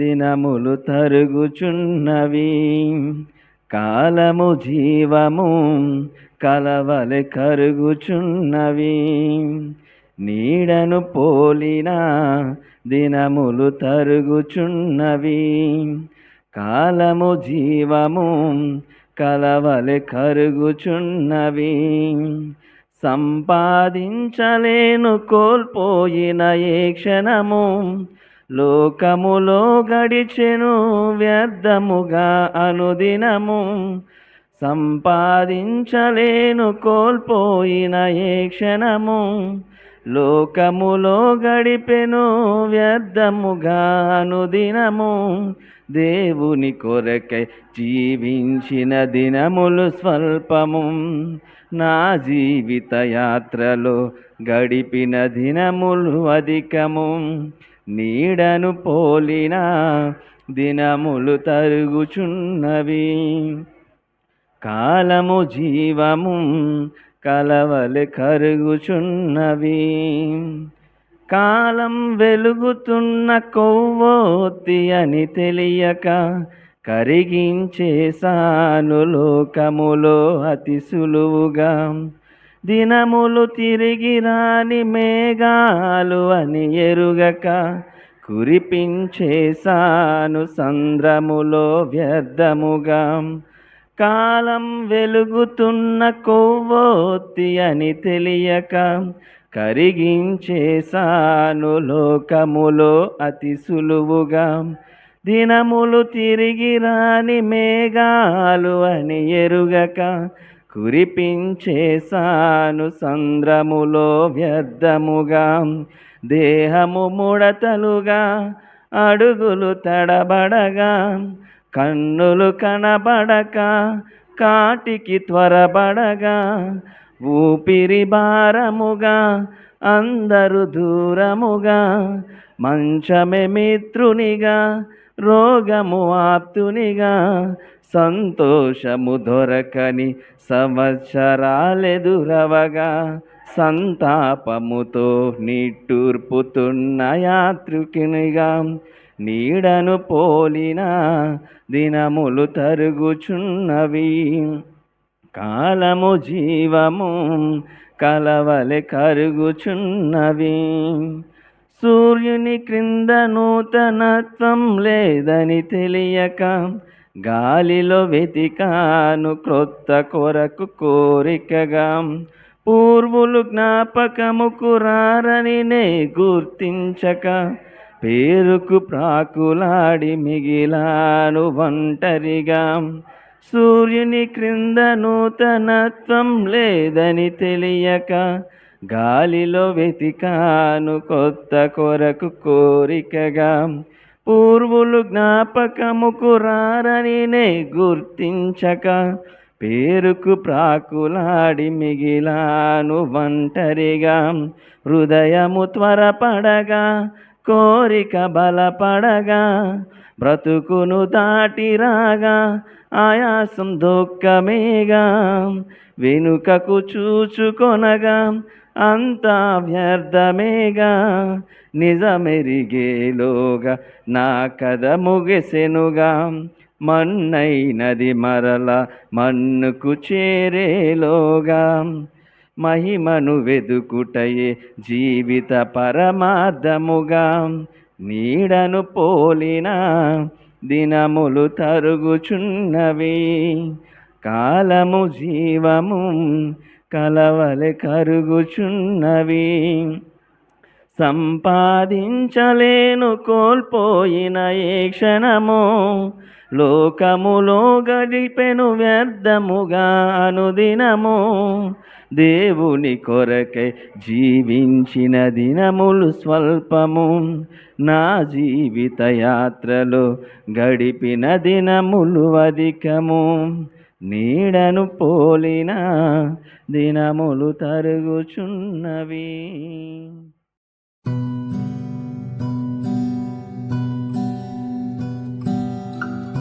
దినములు తరుగుచున్నవి. కాలము జీవము కలవలె కరుగుచున్నవి. నీడను పోలిన దినములు తరుగుచున్నవి. కాలము జీవము కలవలె కరుగుచున్నవి. సంపాదించలేను కోల్పోయిన ఏ క్షణము లోకములో గడిచెను వ్యర్థముగా అనుదినము. సంపాదించలేను కోల్పోయిన ఏ క్షణము. లోకములో గడిపెను వ్యర్థముగా అనుదినము. దేవుని కొరకై జీవించిన దినములు స్వల్పము. నా జీవిత యాత్రలో గడిపిన దినములు అధికము. నీడను పోలిన దినములు తరుగుచున్నవి. కాలము జీవము కలవలె కరుగుచున్నవి. కాలం వెలుగుతున్న కొవ్వోతి అని తెలియక కరిగించేశాను లోకములో అతి సులువుగా దినములు తిరిగి రాని మేఘాలు అని ఎరుగక కురిపించేశాను సంద్రములో వ్యర్థముగా. కాలం వెలుగుతున్న కొవ్వొత్తి అని తెలియక కరిగించేశాను లోకములో అతి సులువుగా. దినములు తిరిగి రాని మేఘాలు అని ఎరుగక కురిపించేశాను సంద్రములో వ్యర్థముగా దేహము ముడతలుగా అడుగులు తడబడగా కన్నులు కనబడక కాటికి త్వరబడగా ఊపిరి భారముగా అందరు దూరముగా మంచమే మిత్రునిగా రోగము ఆప్తునిగా సంతోషము దొరకని సంవత్సరాలెదురవగా సంతాపముతో నిట్టూర్పుతున్న యాత్రికునిగా నీడను పోలిన దినములు తరుగుచున్నవి. కాలము జీవము కలవలె కరుగుచున్నవి. సూర్యుని క్రింద నూతనత్వం లేదని తెలియక గాలిలో వెతికాను క్రొత్త కొరకు కోరికగా. పూర్వులు జ్ఞాపకముకు రారని నే గుర్తించక పేరుకు ప్రాకులాడి మిగిలాను ఒంటరిగా. సూర్యుని క్రింద నూతనత్వం లేదని తెలియక గాలిలో వెతికాను కొత్త కొరకు కోరికగా. పూర్వులు జ్ఞాపకముకు రారని గుర్తించక. పేరుకు ప్రాకులాడి మిగిలాను ఒంటరిగా. హృదయము త్వరపడగా కోరిక బలపడగా. బ్రతుకును దాటి రాగా ఆయాసం దుఃఖమేగా. వెనుకకు చూచుకొనగా అంతా వ్యర్థమేగా. నిజమెరిగేలోగా నా కథ ముగిసెనుగా. మన్నైనది మరల మన్నుకు చేరేలోగా మహిమను వెదుకుటయే జీవిత పరమార్థముగా. నీడను పోలిన దినములు తరుగుచున్నవి. కాలము జీవము కలవలె కరుగుచున్నవి. సంపాదించలేను కోల్పోయిన ఏ క్షణము. లోకములో గడిపెను వ్యర్థముగా అనుదినము. దేవుని కొరకై జీవించిన దినములు స్వల్పము. నా జీవిత యాత్రలో గడిపిన దినములు అధికము. నీడను పోలిన దినములు తరుగుచున్నవి.